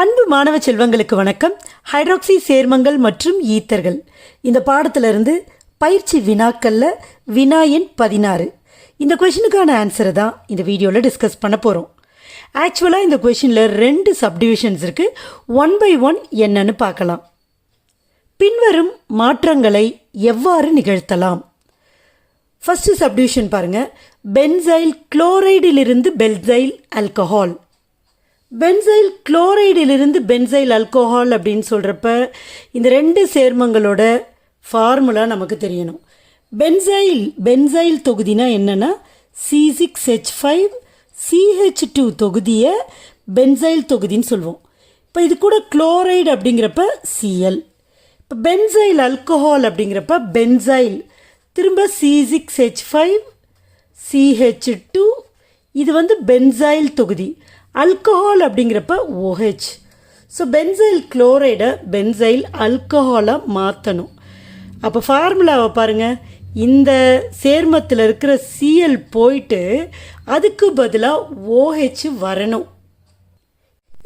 அன்பு மாணவ செல்வங்களுக்கு வணக்கம். ஹைட்ராக்சி சேர்மங்கள் மற்றும் ஈத்தர்கள். இந்த பாடத்திலிருந்து பயிற்சி வினாக்களில் வினா எண் பதினாறு. இந்த கொஷினுக்கான ஆன்சரை தான் இந்த வீடியோவில் டிஸ்கஸ் பண்ண போகிறோம் ஆக்சுவலாக இந்த கொஷினில் ரெண்டு சப்டிவிஷன்ஸ் இருக்குது ஒன் பை ஒன் என்னன்னு பார்க்கலாம். பின்வரும் மாற்றங்களை எவ்வாறு நிகழ்த்தலாம்? ஃபஸ்ட்டு சப்டிவிஷன் பாருங்க. பென்சைல் குளோரைடிலிருந்து பெல்சைல் ஆல்கஹால் பென்சைல் குளோரைடிலிருந்து பென்சைல் அல்கோஹால் அப்படின்னு சொல்கிறப்ப இந்த ரெண்டு சேர்மங்களோட ஃபார்முலா நமக்கு தெரியணும். பென்சைல் பென்சைல் தொகுதினா என்னென்னா C six H five CH two தொகுதியை பென்சைல் தொகுதின்னு சொல்லுவோம் இப்போ இது கூட குளோரைடு அப்படிங்கிறப்ப சிஎல் இப்போ பென்சைல் அல்கோஹால் அப்படிங்கிறப்ப பென்சைல். திரும்ப C six H five CH two இது வந்து பென்சைல் தொகுதி. அல்கஹால் அப்படிங்கிறப்ப ஓஹெச் ஸோ பென்சைல் குளோரைடை பென்சைல் அல்கஹாலாக மாற்றணும் அப்போ ஃபார்முலாவை பாருங்கள் இந்த சேர்மத்தில் இருக்கிற சிஎல் போயிட்டு அதுக்கு பதிலாக ஓஹெச் வரணும்.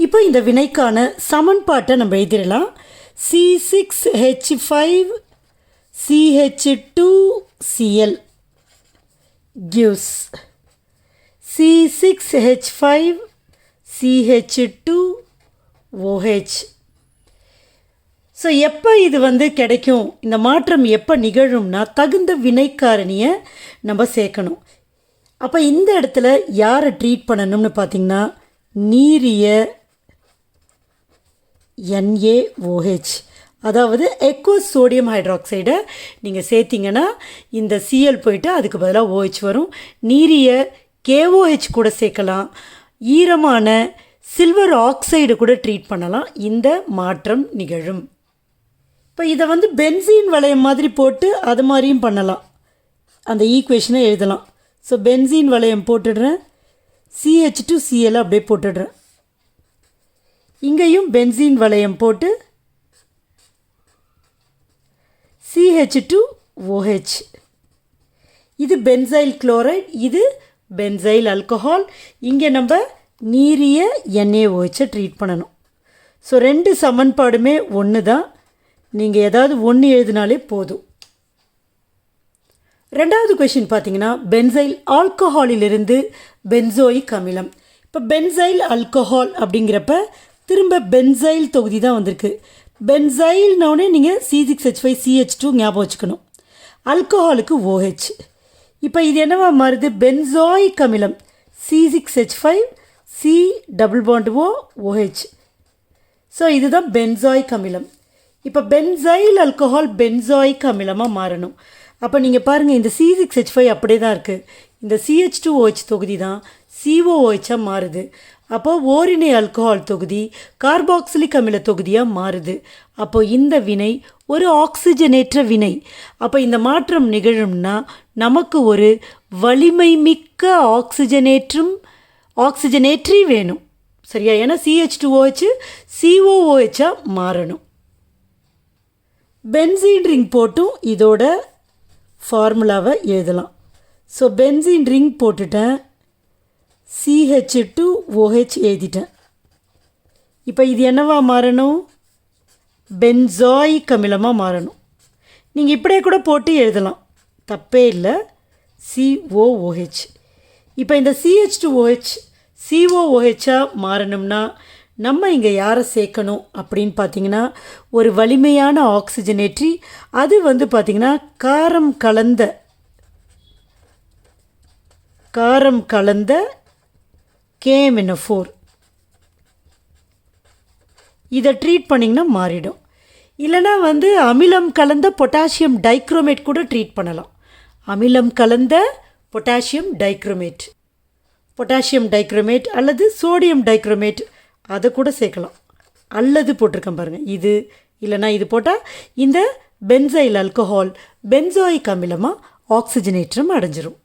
இப்போ இந்த வினைக்கான சமன்பாட்டை நம்ம எழுதிடலாம். C six H five CH two CL aqueous C six H five CH two OH so எப்போ இது வந்து கிடைக்கும்? இந்த மாற்றம் எப்போ நிகழும்னா தகுந்த வினைக்காரணியை நம்ம சேர்க்கணும். அப்போ இந்த இடத்துல யாரை ட்ரீட் பண்ணணும்னு பார்த்தீங்கன்னா நீரிய என்ஏஓஹெச் அதாவது எக்வஸ் சோடியம் ஹைட்ராக்சைடை நீங்கள் சேர்த்திங்கன்னா இந்த சிஎல் போயிட்டு அதுக்கு பதிலாக ஓஹெச் வரும். நீரிய கேஓஹெச் கூட சேர்க்கலாம். ஈரமான சில்வர் ஆக்சைடு கூட ட்ரீட் பண்ணலாம். இந்த மாற்றம் நிகழும். இப்போ இதை வந்து பென்சீன் வளையம் மாதிரி போட்டு அது மாதிரியும் பண்ணலாம். அந்த ஈக்குவேஷனை எழுதலாம். ஸோ பென்சீன் வளையம் போட்டுடுறேன். சிஹெச் டு சிஎல் அப்படியே போட்டுடுறேன். இங்கேயும் பென்சீன் வளையம் போட்டு சிஹெச் டு ஓஹெச் இது பென்சைல் குளோரைட் இது பென்சைல் ஆல்கஹால் இங்கே நம்ம நீரிய என்ஏஓஹெச்சை ட்ரீட் பண்ணணும். ஸோ ரெண்டு சமன்பாடுமே ஒன்று தான் நீங்கள் ஏதாவது ஒன்று எழுதினாலே போதும். ரெண்டாவது கொஷின் பார்த்தீங்கன்னா பென்சைல் ஆல்கஹாலிலிருந்து பென்சோயிக் அமிலம். இப்போ பென்சைல் அல்கஹால் அப்படிங்கிறப்ப திரும்ப பென்சைல் தொகுதி தான் வந்திருக்கு பென்சைல்னோடனே நீங்கள் C six H five CH two ஞாபகம் வச்சுக்கணும். அல்கஹாலுக்கு ஓஹெச் இப்போ இது என்னவா மாறுது? பென்சாயிக் அமிலம் C six H five C double bond O OH so இதுதான் பென்சாயிக் அமிலம். இப்போ பென்சைல் ஆல்கஹால் பென்சாயிக் அமிலமாக மாறணும். அப்போ நீங்கள் பாருங்கள் இந்த சி சிக்ஸ் ஹெச் ஃபைவ் அப்படியே தான் இருக்குது இந்த சிஹெச் டூ ஓஹெச் தொகுதி தான் சிஓஹெச்சாக மாறுது. அப்போ ஓரினை ஆல்கஹால் தொகுதி கார்பாக்சிலிக் அமில தொகுதியாக மாறுது. அப்போ இந்த வினை ஒரு ஆக்சிஜனேற்ற வினை. அப்போ இந்த மாற்றம் நிகழும்னா நமக்கு ஒரு வலிமை மிக்க ஆக்சிஜனேற்றும் ஆக்சிஜனேற்றி வேணும். சரியா? ஏன்னா சிஹெச் டூ ஓஹெச் சிஓஓஹெச்சாக மாறணும். பென்சீன் ரிங் போட்டும் இதோட ஃபார்முலாவை எழுதலாம். ஸோ பென்சின் ரிங் போட்டுட்டேன். சிஹெச் டு ஓஹெச் எழுதிட்டேன் இப்போ இது என்னவா மாறணும்? பென்சாயிக் அமிலமாக மாறணும். நீங்கள் இப்படியே கூட போட்டு எழுதலாம். தப்பே இல்லை. சிஓஓஹெச் இப்போ இந்த சிஹெச் டு ஓஹெச் சிஓஓஹெச்சாக மாறணும்னா நம்ம இங்கே யாரை சேர்க்கணும் அப்படின்னு பார்த்தீங்கன்னா ஒரு வலிமையான ஆக்சிஜனேற்றி அது வந்து பார்த்திங்கன்னா காரம் கலந்த காரம் கலந்த கேமினோஃபோர். இதை ட்ரீட் பண்ணிங்கன்னா மாறிடும். இல்லைனா வந்து அமிலம் கலந்த பொட்டாசியம் டைக்ரோமேட் கூட ட்ரீட் பண்ணலாம். அமிலம் கலந்த பொட்டாசியம் டைக்ரோமேட். பொட்டாசியம் டைக்ரோமேட் அல்லது சோடியம் டைக்ரோமேட் அதை கூட சேர்க்கலாம். அல்லது போட்டிருக்கேன் பாருங்கள் இது இல்லைனா இது போட்டால் இந்த பென்சைல் ஆல்கஹால் பென்சாயிக் அமிலமாக ஆக்சிஜனேற்றம் அடைஞ்சிரும்.